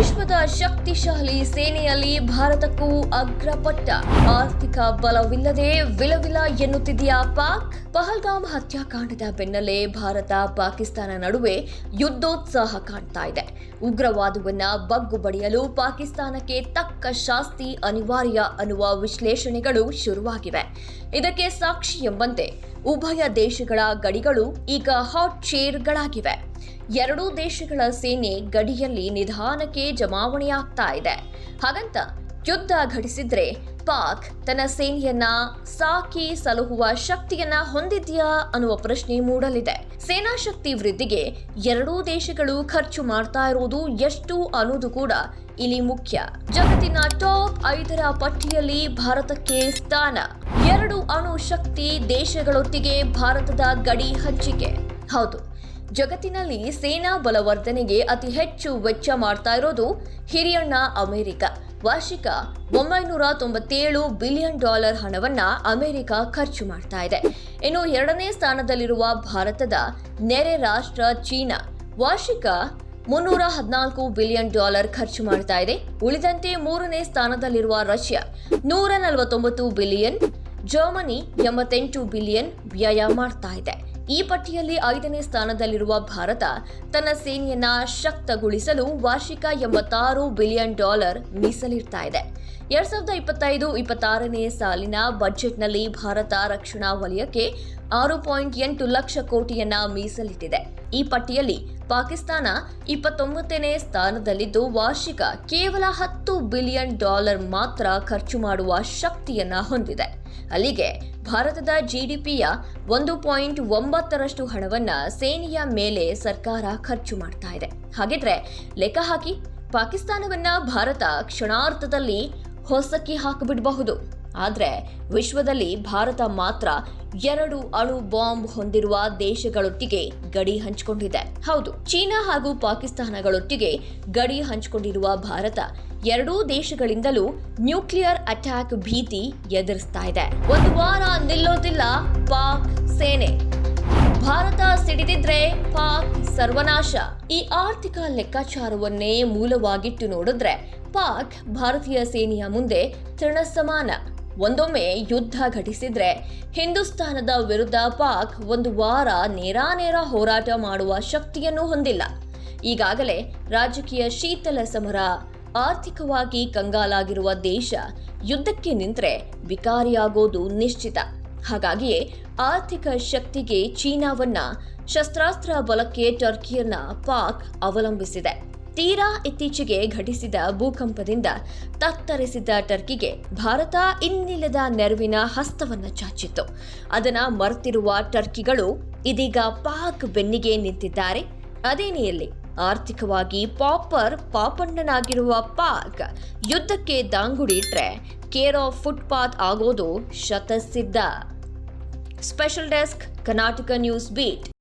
ವಿಶ್ವದ ಶಕ್ತಿಶಾಲಿ ಸೇನೆಯಲ್ಲಿ ಭಾರತಕ್ಕೂ ಅಗ್ರಪಟ್ಟ. ಆರ್ಥಿಕ ಬಲವಿಲ್ಲದೆ ವಿಲವಿಲ ಎನ್ನುತ್ತಿದೆಯಾ ಪಾಕ್? ಪಹಲ್ಗಾಮ್ ಹತ್ಯಾಕಾಂಡದ ಬೆನ್ನಲ್ಲೇ ಭಾರತ ಪಾಕಿಸ್ತಾನ ನಡುವೆ ಯುದ್ಧೋತ್ಸಾಹ ಕಾಣ್ತಾ ಇದೆ. ಉಗ್ರವಾದವನ್ನ ಬಗ್ಗು ಬಡಿಯಲು ಪಾಕಿಸ್ತಾನಕ್ಕೆ ತಕ್ಕ ಶಾಸ್ತಿ ಅನಿವಾರ್ಯ ಅನ್ನುವ ವಿಶ್ಲೇಷಣೆಗಳು ಶುರುವಾಗಿವೆ. ಇದಕ್ಕೆ ಸಾಕ್ಷಿ ಎಂಬಂತೆ ಉಭಯ ದೇಶಗಳ ಗಡಿಗಳು ಈಗ ಹಾಟ್ ಚೇರ್ಗಳಾಗಿವೆ ಎರಡೂ ದೇಶಗಳ ಸೇನೆ ಗಡಿಯಲ್ಲಿ ನಿಧಾನಕ್ಕೆ ಜಮಾವಣೆಯಾಗ್ತಾ ಇದೆ. ಹಾಗಂತ ಯುದ್ಧ ಘಟಿಸಿದ್ರೆ ಪಾಕ್ ತನ್ನ ಸೇನೆಯನ್ನ ಸಾಕಿ ಸಲಹುವ ಶಕ್ತಿಯನ್ನ ಹೊಂದಿದ್ಯಾ ಅನ್ನುವ ಪ್ರಶ್ನೆ ಮೂಡಲಿದೆ. ಸೇನಾ ಶಕ್ತಿ ವೃದ್ಧಿಗೆ ಎರಡೂ ದೇಶಗಳು ಖರ್ಚು ಮಾಡ್ತಾ ಇರುವುದು ಎಷ್ಟು ಅನ್ನೋದು ಕೂಡ ಇಲ್ಲಿ ಮುಖ್ಯ. ಜಗತ್ತಿನ ಟಾಪ್ ಐದರ ಪಟ್ಟಿಯಲ್ಲಿ ಭಾರತಕ್ಕೆ ಸ್ಥಾನ. ಎರಡು ಅಣು ಶಕ್ತಿ ದೇಶಗಳೊಟ್ಟಿಗೆ ಭಾರತದ ಗಡಿ ಹಂಚಿಕೆ. ಹೌದು, ಜಗತ್ತಿನಲ್ಲಿ ಸೇನಾ ಬಲವರ್ಧನೆಗೆ ಅತಿ ಹೆಚ್ಚು ವೆಚ್ಚ ಮಾಡ್ತಾ ಇರೋದು ಹಿರಿಯಣ್ಣ ಅಮೆರಿಕ. ವಾರ್ಷಿಕ ಒಂಬೈನೂರ ತೊಂಬತ್ತೇಳು ಬಿಲಿಯನ್ ಡಾಲರ್ ಹಣವನ್ನ ಅಮೆರಿಕ ಖರ್ಚು ಮಾಡ್ತಾ ಇದೆ. ಇನ್ನು ಎರಡನೇ ಸ್ಥಾನದಲ್ಲಿರುವ ಭಾರತದ ನೆರೆ ರಾಷ್ಟ್ರ ಚೀನಾ ವಾರ್ಷಿಕ ಮುನ್ನೂರ ಹದಿನಾಲ್ಕು ಬಿಲಿಯನ್ ಡಾಲರ್ ಖರ್ಚು ಮಾಡ್ತಾ ಇದೆ. ಉಳಿದಂತೆ ಮೂರನೇ ಸ್ಥಾನದಲ್ಲಿರುವ ರಷ್ಯಾ ನೂರ ನಲವತ್ತೊಂಬತ್ತು ಬಿಲಿಯನ್, ಜರ್ಮನಿ ಎಂಬತ್ತೆಂಟು ಬಿಲಿಯನ್ ವ್ಯಯ ಮಾಡ್ತಾ ಇದೆ. ಈ ಪಟ್ಟಿಯಲ್ಲಿ ಐದನೇ ಸ್ಥಾನದಲ್ಲಿರುವ ಭಾರತ ತನ್ನ ಸೇನೆಯನ್ನ ಶಕ್ತಗೊಳಿಸಲು ವಾರ್ಷಿಕ ಎಂಬತ್ತಾರು ಬಿಲಿಯನ್ ಡಾಲರ್ ಮೀಸಲಿಡ್ತಾ ಇದೆ. ಎರಡ್ ಸಾವಿರದ ಇಪ್ಪತ್ತೈದು ಇಪ್ಪತ್ತಾರನೇ ಸಾಲಿನ ಬಜೆಟ್ನಲ್ಲಿ ಭಾರತ ರಕ್ಷಣಾ ವಲಯಕ್ಕೆ ಆರು ಪಾಯಿಂಟ್ ಎಂಟು ಲಕ್ಷ ಕೋಟಿಯನ್ನ ಮೀಸಲಿಟ್ಟಿದೆ. ಈ ಪಟ್ಟಿಯಲ್ಲಿ ಪಾಕಿಸ್ತಾನ ಇಪ್ಪತ್ತೊಂಬತ್ತನೇ ಸ್ಥಾನದಲ್ಲಿದ್ದು ವಾರ್ಷಿಕ ಕೇವಲ ಹತ್ತು ಬಿಲಿಯನ್ ಡಾಲರ್ ಮಾತ್ರ ಖರ್ಚು ಮಾಡುವ ಶಕ್ತಿಯನ್ನ ಹೊಂದಿದೆ. ಅಲ್ಲಿಗೆ ಭಾರತದ ಜಿಡಿಪಿಯ ಒಂದು ಪಾಯಿಂಟ್ ಒಂಬತ್ತರಷ್ಟು ಹಣವನ್ನ ಸೇನೆಯ ಮೇಲೆ ಸರ್ಕಾರ ಖರ್ಚು ಮಾಡ್ತಾ ಇದೆ. ಹಾಗಿದ್ರೆ ಲೆಕ್ಕ ಹಾಕಿ ಪಾಕಿಸ್ತಾನವನ್ನ ಭಾರತ ಕ್ಷಣಾರ್ಥದಲ್ಲಿ ಹೊಸಕಿ ಹಾಕಿಬಿಡಬಹುದು. ಆದರೆ ವಿಶ್ವದಲ್ಲಿ ಭಾರತ ಮಾತ್ರ ಎರಡು ಅಣು ಬಾಂಬ್ ಹೊಂದಿರುವ ದೇಶಗಳೊಟ್ಟಿಗೆ ಗಡಿ ಹಂಚಿಕೊಂಡಿದೆ. ಹೌದು, ಚೀನಾ ಹಾಗೂ ಪಾಕಿಸ್ತಾನಗಳೊಟ್ಟಿಗೆ ಗಡಿ ಹಂಚಿಕೊಂಡಿರುವ ಭಾರತ ಎರಡೂ ದೇಶಗಳಿಂದಲೂ ನ್ಯೂಕ್ಲಿಯರ್ ಅಟ್ಯಾಕ್ ಭೀತಿ ಎದುರಿಸ್ತಾ ಇದೆ. ಒಂದು ವಾರ ನಿಲ್ಲೋದಿಲ್ಲ ಪಾಕ್ ಸೇನೆ. ಭಾರತ ಸಿಡಿದಿದ್ರೆ ಪಾಕ್ ಸರ್ವನಾಶ. ಈ ಆರ್ಥಿಕ ಲೆಕ್ಕಾಚಾರವನ್ನೇ ಮೂಲವಾಗಿಟ್ಟು ನೋಡಿದ್ರೆ ಪಾಕ್ ಭಾರತೀಯ ಸೇನೆಯ ಮುಂದೆ ತೃಣಸಮಾನ. ಒಂದೊಮ್ಮೆ ಯುದ್ಧ ಘಟಿಸಿದ್ರೆ ಹಿಂದೂಸ್ತಾನದ ವಿರುದ್ಧ ಪಾಕ್ ಒಂದು ವಾರ ನೇರಾನೇರ ಹೋರಾಟ ಮಾಡುವ ಶಕ್ತಿಯನ್ನು ಹೊಂದಿಲ್ಲ. ಈಗಾಗಲೇ ರಾಜಕೀಯ ಶೀತಲ ಸಮರ, ಆರ್ಥಿಕವಾಗಿ ಕಂಗಾಲಾಗಿರುವ ದೇಶ ಯುದ್ಧಕ್ಕೆ ನಿಂತರೆ ವಿಕಾರಿಯಾಗೋದು ನಿಶ್ಚಿತ. ಹಾಗಾಗಿಯೇ ಆರ್ಥಿಕ ಶಕ್ತಿಗೆ ಚೀನಾವನ್ನ ಶಸ್ತ್ರಾಸ್ತ್ರ ಬಲಕ್ಕೆ ಟರ್ಕಿಯನ್ನ ಪಾಕ್ ಅವಲಂಬಿಸಿದೆ. ತೀರಾ ಇತ್ತೀಚೆಗೆ ಘಟಿಸಿದ ಭೂಕಂಪದಿಂದ ತತ್ತರಿಸಿದ ಟರ್ಕಿಗೆ ಭಾರತ ಇನ್ನಿಲ್ಲದ ನೆರವಿನ ಹಸ್ತವನ್ನ ಚಾಚಿತ್ತು. ಅದನ್ನ ಮರೆತಿರುವ ಟರ್ಕಿಗಳು ಇದೀಗ ಪಾಕ್ ಬೆನ್ನಿಗೆ ನಿಂತಿದ್ದಾರೆ. ಅದೇನೆಯಲ್ಲಿ ಆರ್ಥಿಕವಾಗಿ ಪಾಪರ್ ಪಾಪಣ್ಣನಾಗಿರುವ ಪಾಕ್ ಯುದ್ಧಕ್ಕೆ ದಾಂಗುಡಿ ಇಟ್ರೆ ಕೇರ್ ಆಫ್ ಫುಟ್ಪಾತ್ ಆಗೋದು ಶತಸಿದ್ಧ. Special desk, Karnataka news beat.